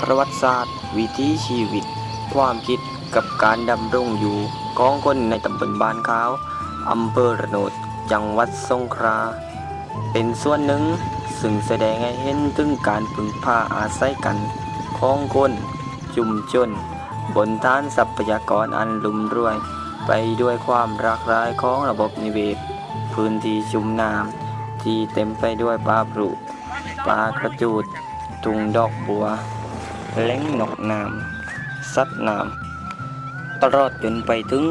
ประวัติศาสตร์ วิถีชีวิต ความคิดกับการดำรงอยู่ของคนในตำบลบ้านขาวอำเภอระโนดจังหวัดสงขลาเป็นส่วนหนึ่งซึ่งแสดงให้เห็นถึงการพึ่งพาอาศัยกันของคนชุมชน บนฐานทรัพยากรอันลุ่มรวย ไปด้วยความรักรายของระบบนิเวศ พื้นที่ชุ่มน้ำที่เต็มไปด้วยปลาปลุปลากระจูดตุงดอกบัว เล้งนกน้ำสัตว์น้ำตลอดจนไปถึง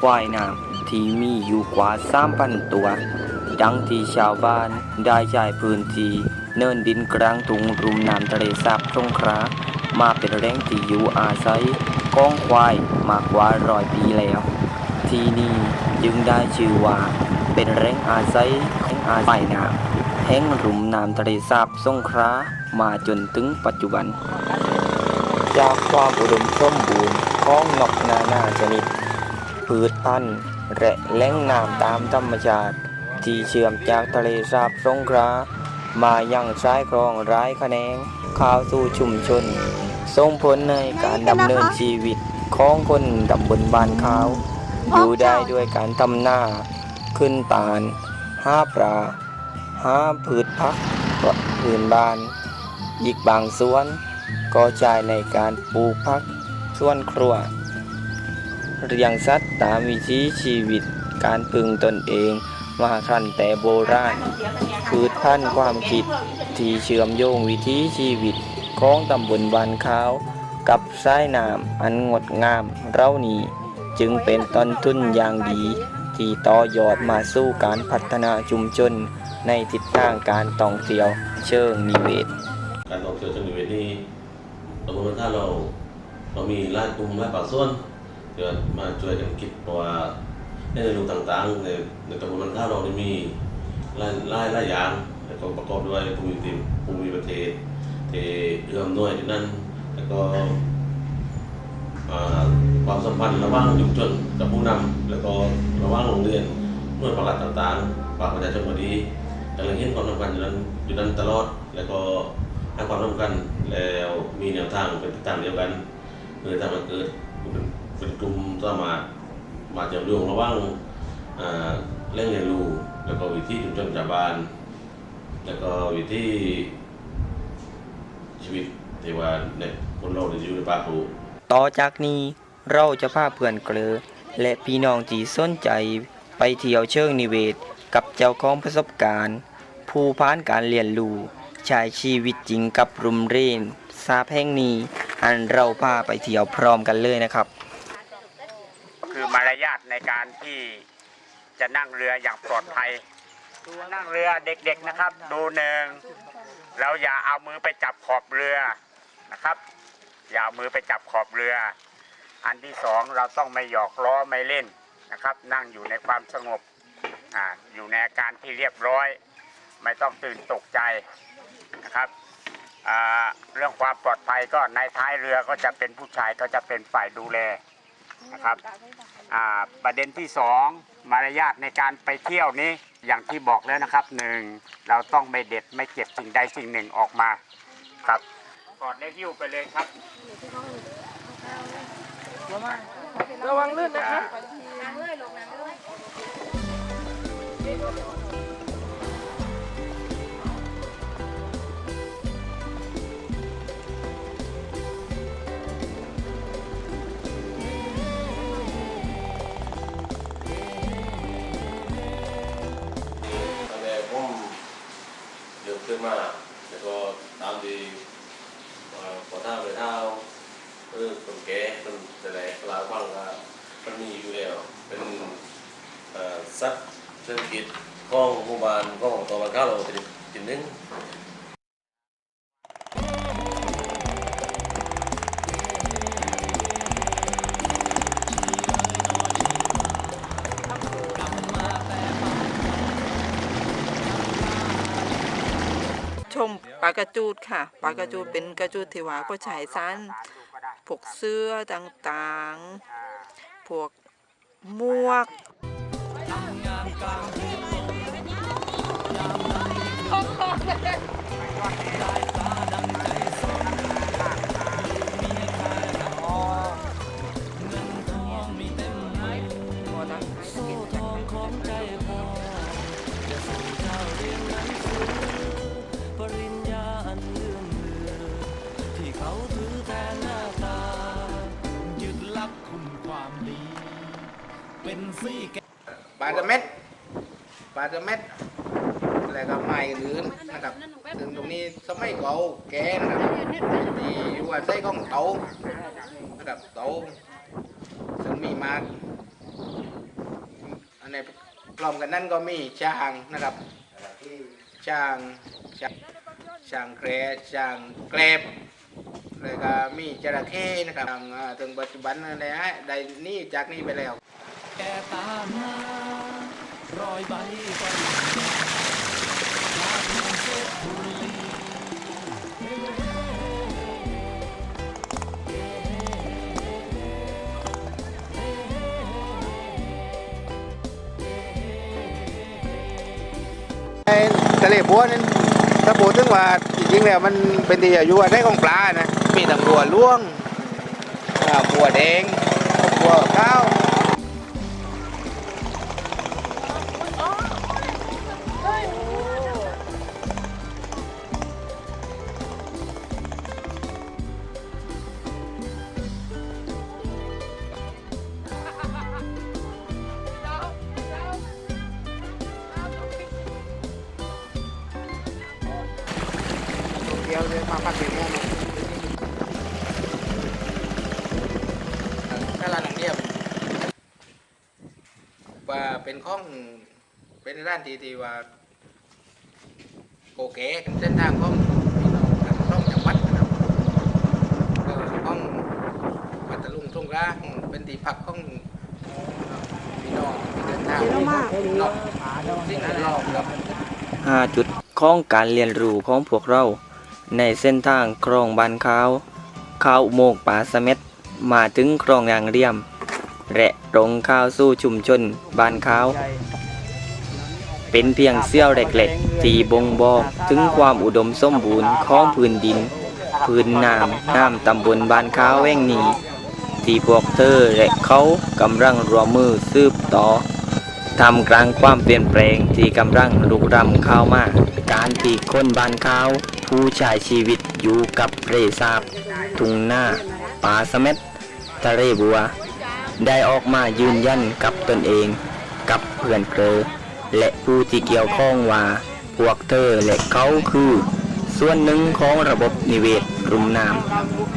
ควายน้ำที่มีอยู่กว่าสามพันตัว ดังที่ชาวบ้านได้ใช้พื้นที่เนินดินกลางตุงรุมน้ำทะเลสาบสงขลามาเป็นแหล่งที่อยู่อาศัยของควายมากกว่าร้อยปีแล้ว ที่นี่จึงได้ชื่อว่าเป็นแหล่งอาศัยของอาศัยน้ำแห่งรุมน้ำทะเลสาบสงขลามาจนถึงปัจจุบัน จากความอุดมสมบูรณ์ของนกนานาชนิด พืชพันธุ์และแหล่งน้ำตามธรรมชาติ ที่เชื่อมจากทะเลสาบสงขลามายังชายคลองร้ายคะแนงข้าวสู่ชุมชนส่งผลในการดำเนินชีวิตของคนตำบลบ้านขาว อยู่ได้ด้วยการทำหน้า ขึ้นตาลห้าปลาห้าพืชพักพื้นบ้าน อีกบางส่วน ก็ใช้ในการปลูกพักส่วนครัวเลี้ยงสัตว์ตามวิถีชีวิตการพึงตนเองมาครันแต่โบราณพืชพันธุ์ความคิดที่เชื่อมโยงวิถีชีวิตของตำบลบานขาว กับสายน้ำอันงดงามเรานี้จึงเป็นต้นทุนอย่างดี ที่ต่อยอดมาสู่การพัฒนาชุมชนในทิศทางการท่องเที่ยวเชิงนิเวศ การท่องเที่ยวเชิงนิเวศนี่ ตำบลท่าเราเรามีร้านกลุ่มร้านปากส่วนเดี๋ยวมาช่วยกันคิดเพราะว่าในเมนูต่างๆในในตำบลท่าเรานี่มีหลายหลายหลายอย่างแล้วก็ประกอบด้วยภูมิทิภูมิประเทศที่เอื้อมหน่วยที่นั่นแล้วก็ความสัมพันธ์ระหว่างชุมชนกับผู้นำแล้วก็ระหว่างโรงเรียนหน่วยภาครัฐต่างๆภาคประชาชนก็ดีกำลังเห็นความสำคัญอยู่นั้นอยู่นั้นตลอด แล้วก็ให้ความสำคัญแล้ว มีแนวทางเป็นทิศทางเดียวกันเพื่อทำให้เกิดเป็นเป็นกลุ่มสามารถมาเชื่อมโยงระว่างเรื่องเรียนรู้แล้วก็วิธีชุมชนชาบานแล้วก็วิธีชีวิตที่ว่าเนี่ยคนเราที่อยู่ในป่าปลูต่อจากนี้เราจะพาเพื่อนเกลือและพี่น้องที่สนใจไปเที่ยวเชิงนิเวศกับเจ้าของประสบการณ์ ผู้ผ่านการเรียนรู้ใช้ชีวิตจริงกับรุมเรน ซาแห่งนีอันเราพาไปเที่ยวพร้อมกันเลยนะครับ คือมารยาทในการที่จะนั่งเรืออย่างปลอดภัย นั่งเรือเด็กๆนะครับ ดูหนึ่งเราอย่าเอามือไปจับขอบเรือนะครับ อย่าเอามือไปจับขอบเรือ อันที่สองเราต้องไม่หยอกล้อไม่เล่นนะครับ นั่งอยู่ในความสงบอ่าอยู่ในอาการที่เรียบร้อย ไม่ต้องตื่นตกใจนะครับ เรื่องความปลอดภัยก็ในท้ายเรือก็จะเป็นผู้ชายก็จะเป็นฝ่ายดูแลนะครับประเด็นที่สองมารยาทในการไปเที่ยวนี้อย่างที่บอกแล้วนะครับหนึ่งเราต้องไม่เด็ดไม่เก็บสิ่งใดสิ่งหนึ่งออกมาครับกอดเลหิ้วไปเลยครับระวังลื่นนะคะตั้ ขึ้นมาแล้วก็ตามที่อ่าขอท่าไปเท้าเออคนแก่มันแต่ไหนลาวฟังก็มันมีอยู่แล้ว เป็นสัตว์เศรษฐกิจของหมู่บ้านของตะวันข้าเราเป็นจุดนึง ลากระจูดค่ะปลากระจูดเป็นกระจูดที่ว่าก็ใช้สั้นพวกเสื้อต่างๆ พวกหมวกโอ้โห เป็นซี่แกปลาตะเม็ดปลาตะเม็ดแล้วก็ไม้อื่นะครับซึ่งตรงนี้สมัยเก่าแกนะครับที่ว่าใช้ของเตานะครับเตาซึ่งมีมากอันนี้พร้อมกันนั้นก็มีช้างนะครับช้างช้างแกรช้างแกรบแล้วก็มีจระเข้นะครับถึงปัจจุบันนะฮะได้นี่จากนี้ไปแล้ว แก่ตามมารอยใบไปลาดเมืองเพชรบุรีในทะเลบัวนั้นถ้าพูดถึงว่าจริงๆแล้วมันเป็นที่อายุอาศัยของปลานะมีทั้งบัวล่วงอ่าบัวแดงบัวข้าว ยวเลยมาพักเป็นโมงถ้าร้านหนังเดียบว่าเป็นข้องเป็นร้านที่ที่ว่าโอเคเป็นเส้นทางของพี่น้องทั้งสองจังหวัดนะครับก็ข้องปัตตาลุงทุ่งราเป็นที่พักของพี่น้องที่เดินทางนอกสิ่งนั้นรอบครับ5จุดของการเรียนรู้ของพวกเรา ในเส้นทางคลองบานขาวเข้าโมงค์ป่าสเม็ดมาถึงคลองยางเรียม และตรงเข้าวสู่ชุมชนบานขาว เป็นเพียงเสี้ยวเล็กๆที่บ่งบอกถึงความอุดมสมบูรณ์ของพื้นดิน พื้นน้ำน้ำตำบลบานขาวแห่งนี้ที่พวกเธอและเขากำลังรวมมือสืบต่อทำกลางความเปลี่ยนแปลงที่กำลังลุกรำเข้ามา การที่คนบานเขาว ผู้ใช้ชีวิตอยู่กับเรซาบ ทุ่งหน้าป่าสะเม็ดทะเลบัว ได้ออกมายืนยันกับตนเอง กับเพื่อนเครือและผู้ที่เกี่ยวข้องว่า พวกเธอและเขาคือ ส่วนหนึ่งของระบบนิเวศรุมน้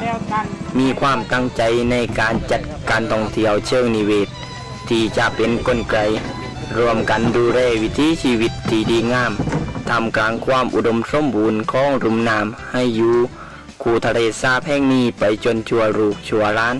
ำมีความตั้งใจในการจัดการท่องเที่ยวเชิงนิเวศ ที่จะเป็นกลไกรวมกันดูแลวิถีชีวิตที่ดีงาม ทำกลางความอุดมสมบูรณ์ของรุมน้ำให้อยู่คูทะเลสาแห่งนี้ไปจนชัวรูกชัวร้าน